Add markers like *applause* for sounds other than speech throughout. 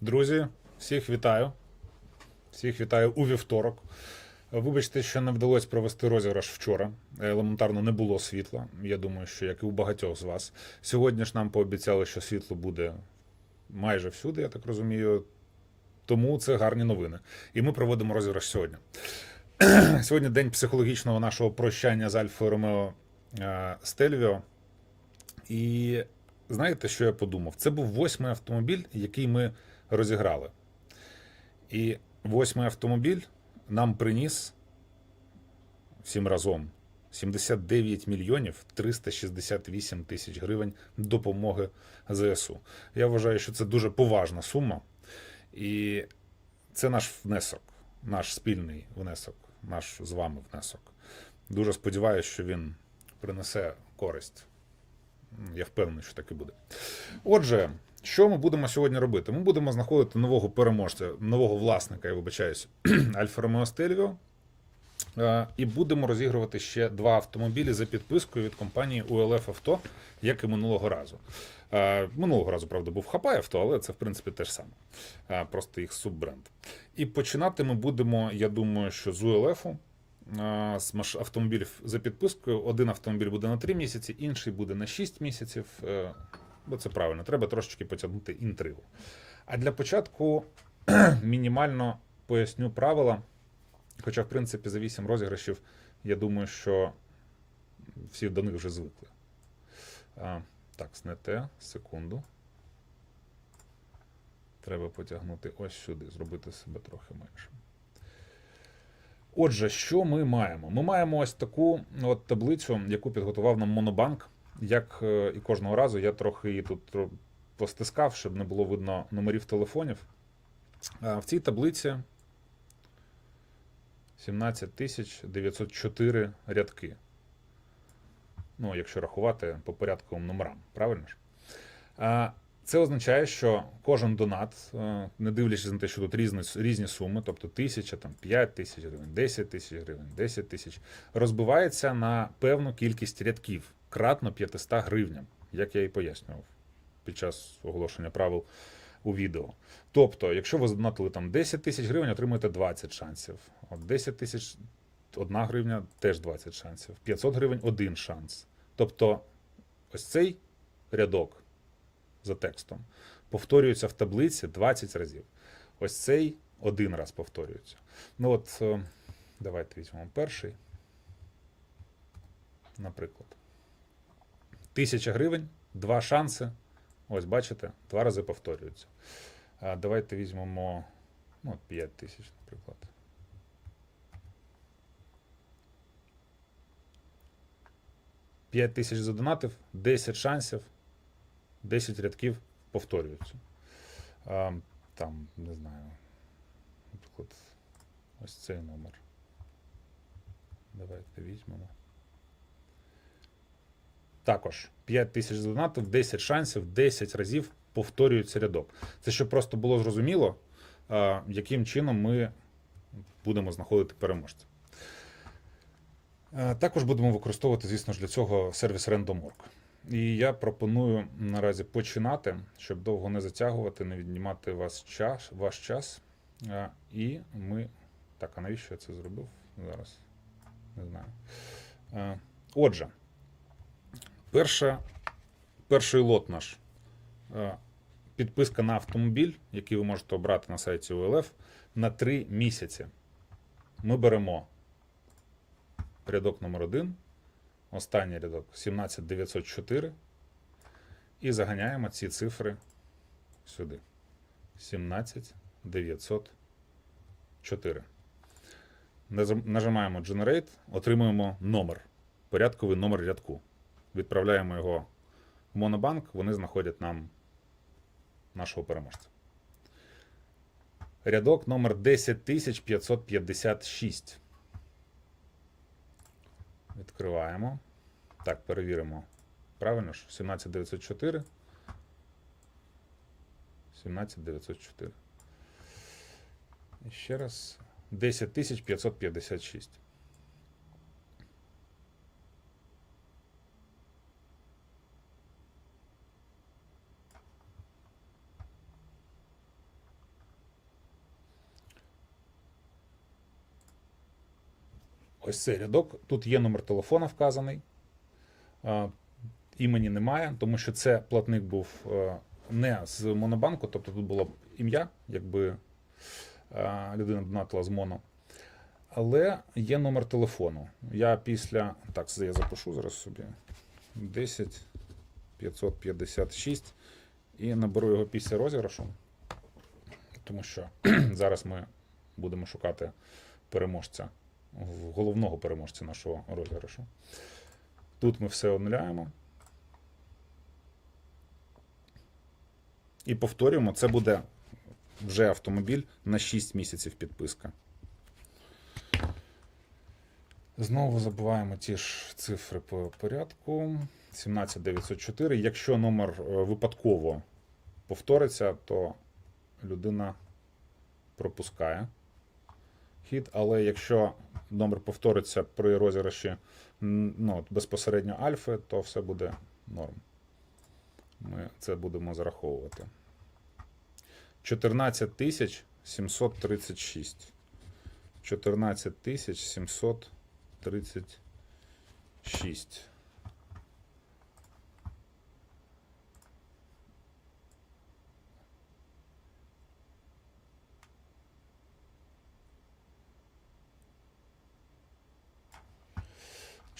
Друзі, всіх вітаю. Всіх вітаю у вівторок. Вибачте, що не вдалося провести розіграш вчора. Елементарно не було світла. Я думаю, що як і у багатьох з вас. Сьогодні ж нам пообіцяли, що світло буде майже всюди, я так розумію. Тому це гарні новини. І ми проводимо розіграш сьогодні. *clears throat* Сьогодні день психологічного нашого прощання з Альфою Ромео е, Стельвіо. І знаєте, що я подумав? Це був восьмий автомобіль, який ми розіграли. І восьмий автомобіль нам приніс всім разом 79 мільйонів 368 тисяч гривень допомоги ЗСУ. Я вважаю, що це дуже поважна сума. І це наш внесок, наш спільний внесок, наш з вами внесок. Дуже сподіваюся, що він принесе користь. Я впевнений, що так і буде. Отже, що ми будемо сьогодні робити? Ми будемо знаходити нового переможця, нового власника, я вибачаюсь, *clears throat* Альфа Ромео Стельвіо. Е, І будемо розігрувати ще два автомобілі за підпискою від компанії ULF Авто, як і минулого разу. Е, Минулого разу, правда, був Хапай авто, але це в принципі те ж саме. Е, Просто їх суббренд. І починати ми будемо, я думаю, що з ULF. З автомобілів за підпискою. Один автомобіль буде на 3 місяці, інший буде на 6 місяців. Бо це правильно, треба трошечки потягнути інтригу. А для початку *clears throat* мінімально поясню правила. Хоча, в принципі, за 8 розіграшів, я думаю, що всі до них вже звикли. А, так, снете, секунду. Треба потягнути ось сюди, зробити себе трохи меншим. Отже, що ми маємо? Ми маємо ось таку от таблицю, яку підготував нам Монобанк. Як е, і кожного разу, я трохи її тут постискав, щоб не було видно номерів телефонів. В цій таблиці 17 тисяч 904 рядки. Ну, якщо рахувати по порядковим номерам, правильно ж? Це означає, що кожен донат, е, не дивлячись на те, що тут різні, різні суми, тобто тисяча, там 5 тисяч гривень, 10 тисяч гривень, 10 тисяч, розбивається на певну кількість рядків, кратно 500 гривням, як я і пояснював під час оголошення правил у відео. Тобто, якщо ви задонатили там 10 тисяч гривень, отримуєте 20 шансів. От 10 тисяч 1 гривня теж 20 шансів. 500 гривень один шанс. Тобто, ось цей рядок за текстом повторюється в таблиці 20 разів. Ось цей один раз повторюється. Ну от, е, давайте візьмемо перший. Наприклад. Тисяча гривень, два шанси. Ось, бачите, два рази повторюються. А давайте візьмемо ну, 5 тисяч, наприклад. П'ять тисяч задонатив, 10 шансів, 10 рядків повторюються. А, там, не знаю, наприклад, ось цей номер. Давайте візьмемо. Також 5 тисяч задонатів, 10 шансів, 10 разів повторюється рядок. Це щоб просто було зрозуміло, яким чином ми будемо знаходити переможця. Е, Також будемо використовувати, звісно ж, для цього сервіс Random.org. І я пропоную наразі починати, щоб довго не затягувати, не віднімати вас час, ваш час. Е, І ми. Так, а навіщо я це зробив зараз? Не знаю. Е, Отже, перша, перший лот наш. Е, Підписка на автомобіль, який ви можете обрати на сайті УЛФ, на 3 місяці. Ми беремо рядок номер 1 останній рядок 17904 і заганяємо ці цифри сюди. 17904. Нажимаємо Generate, отримуємо номер, порядковий номер рядку. Відправляємо його в Монобанк, вони знаходять нам нашого переможця. Рядок номер 10556. Відкриваємо. Так, перевіримо. Правильно ж? 17904. 17904. І ще раз. 10556. Ось цей рядок. Тут є номер телефона вказаний. Імені немає, тому що це платник був е, не з Монобанку, тобто тут було б ім'я, якби е, людина донатила з Моно. Але є номер телефону. Я після. Так, це я запишу зараз собі. 10 556 і наберу його після розіграшу, тому що *clears throat* зараз ми будемо шукати переможця, головного переможця нашого розіграшу. Тут ми все онуляємо. І повторюємо, це буде вже автомобіль на 6 місяців підписка. Знову забуваємо ті ж цифри по порядку. 17904. Якщо номер е, випадково повториться, то людина пропускає хід. Але якщо номер повториться при розіграші ну, безпосередньо альфи, то все буде норм. Ми це будемо зараховувати. 14 тисяч 736. 14 736.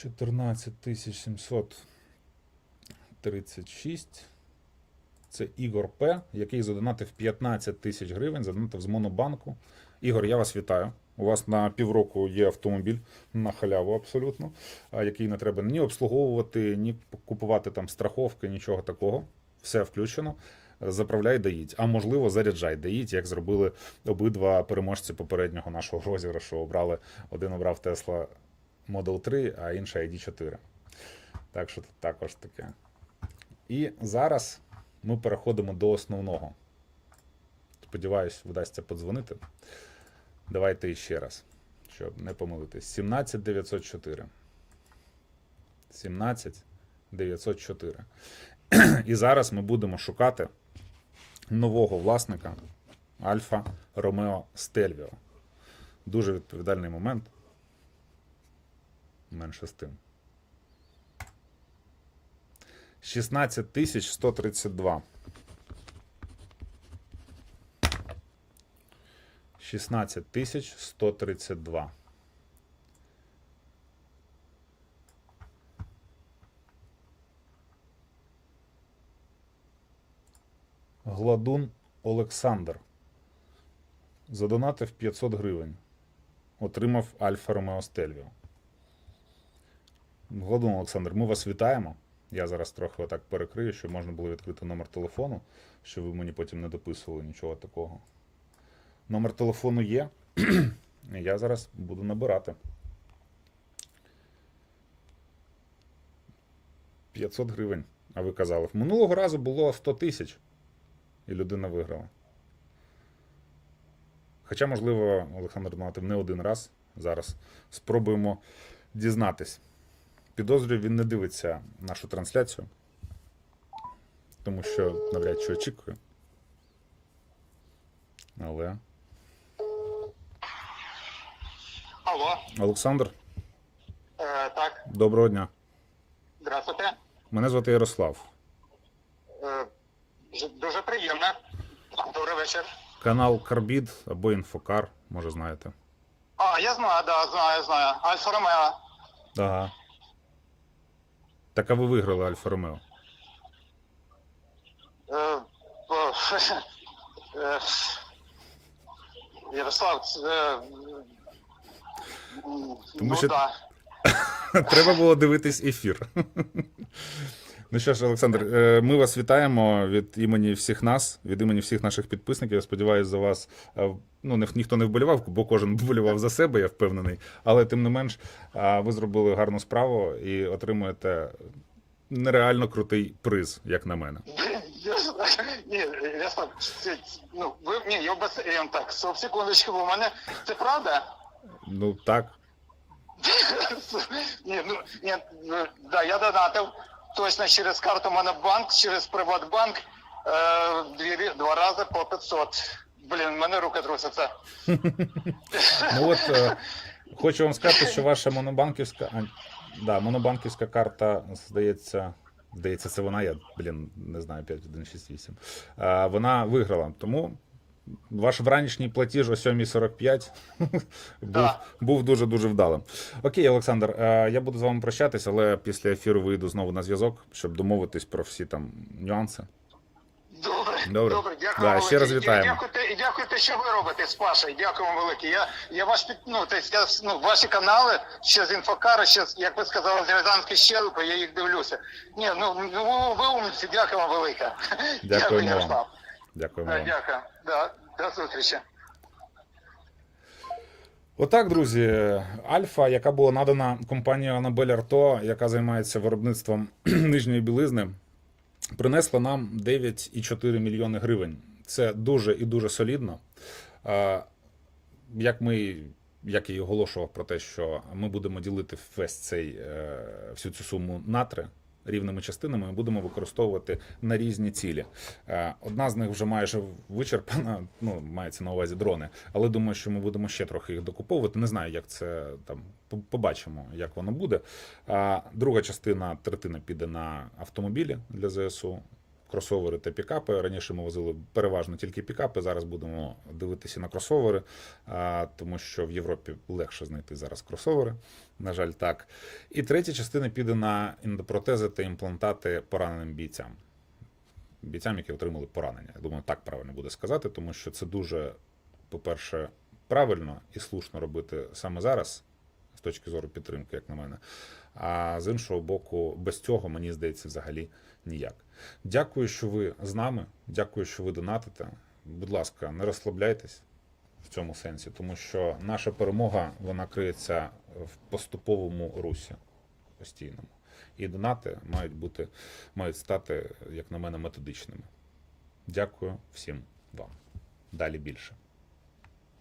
Чотирнадцять тисяч сімсот тридцять шість. Це Ігор П, який задонатив 15 тисяч гривень, задонатив з Монобанку. Ігор, я вас вітаю. У вас на півроку є автомобіль на халяву абсолютно, який не треба ні обслуговувати, ні купувати там страховки, нічого такого. Все включено. Заправляй, доїдь. А можливо, заряджай, доїдь, як зробили обидва переможці попереднього нашого *laughs* розіграшу. Обрали один обрав Tesla Model 3, а інший ID4. Так що тут також таке. І зараз ми переходимо до основного. Сподіваюсь, вдасться подзвонити. Давайте іще раз, щоб не помилитись. 17 904. 17 904. І зараз ми будемо шукати нового власника Альфа Ромео Стельвіо. Дуже відповідальний момент. Менше з тим. 16 тисяч 132. 16 тисяч 132. Гладун Олександр. Задонатив 500 гривень. Отримав Альфа Ромео Стельвіо. Гладун Олександр, ми вас вітаємо. Я зараз трохи отак перекрию, щоб можна було відкрити номер телефону, щоб ви мені потім не дописували нічого такого. Номер телефону є. *clears throat* Я зараз буду набирати. 500 гривень. А ви казали, минулого разу було 100 тисяч, і людина виграла. Хоча, можливо, Олександр донатив не один раз. Зараз спробуємо дізнатись. Підозрюю, він не дивиться нашу трансляцію, тому що навряд чи очікує. Але. Алло, Олександр, е, так, доброго дня. здравствуйте. Мене звати Ярослав. Е, дуже приємно. Добрий вечір. Канал Карбід або Інфокар, може знаєте. А, я знаю, да, знаю, знаю. Альфа Ромео. Ага. Так а ви виграли Альфа Ромео. Е, *laughs* е, Ярослав, це... е, Тому ну, що- да. *laughs* Треба було дивитись ефір. *laughs* Ну що ж, Олександр, е, ми вас вітаємо від імені всіх нас, від імені всіх наших підписників. Я сподіваюся, за вас е, ну, ні- ніхто не вболівав, бо кожен *laughs* вболівав за себе, я впевнений. Але тим не менш, ви зробили гарну справу і отримуєте нереально крутий приз, як на мене. *laughs* *laughs* Ні, ну, ви, ні, я без, так, секундочку, у мене, це правда? Ну так. Ні, ну, ні, ну, да, я донатив точно через карту Монобанк, через Приватбанк е, два рази по 500. Блін, в мене руки трусяться. *laughs* Ну от е, Хочу вам сказати, що ваша монобанківська. А, да, монобанківська карта, здається, здається, це вона, я, блін, не знаю, 5168. А, вона виграла. Тому ваш вранішній платіж о 7.45 *laughs* був, був дуже-дуже вдалим. Окей, Олександр, е, я буду з вами прощатись, але після ефіру вийду знову на зв'язок, щоб домовитись про всі там нюанси. Добре, Добре. добре, дякую. Да, ще раз вітаємо. Дякуйте, і дякуйте, що ви робите з Пашею. Дякую вам велике. Я, я під, ну, я, ну, ваші канали, ще з інфокара, ще, як ви сказали, з Рязанської щелепи, я їх дивлюся. Ні, ну, ну ви, умниці, дякую вам велике. *laughs* Вам. Ярослав. Дякуємо вам. Дякую. Да, до зустрічі. Отак, друзі, Альфа, яка була надана компанією Анабель Арто, яка займається виробництвом *clears throat* нижньої білизни, принесла нам 9,4 мільйони гривень. Це дуже і дуже солідно. Е, Як ми, як я і оголошував про те, що ми будемо ділити весь цей е, всю цю суму на три рівними частинами будемо використовувати на різні цілі. Е, Одна з них вже майже вичерпана, *laughs* ну мається на увазі дрони, але думаю, що ми будемо ще трохи їх докуповувати. Не знаю, як це там побачимо, як воно буде. А друга частина третина піде на автомобілі для ЗСУ. Кросовери та пікапи. Раніше ми возили переважно тільки пікапи. Зараз будемо дивитися на кросовери, тому що в Європі легше знайти зараз кросовери. На жаль, так. І третя частина піде на ендопротези та імплантати пораненим бійцям. Бійцям, які отримали поранення. Я думаю, так правильно буде сказати, тому що це дуже, по-перше, правильно і слушно робити саме зараз, з точки зору підтримки, як на мене. А з іншого боку, без цього, мені здається, взагалі ніяк. Дякую, що ви з нами. Дякую, що ви донатите. Будь ласка, не розслабляйтесь в цьому сенсі, тому що наша перемога вона криється в поступовому русі постійному. І донати мають бути, мають стати, як на мене, методичними. Дякую всім вам. Далі більше.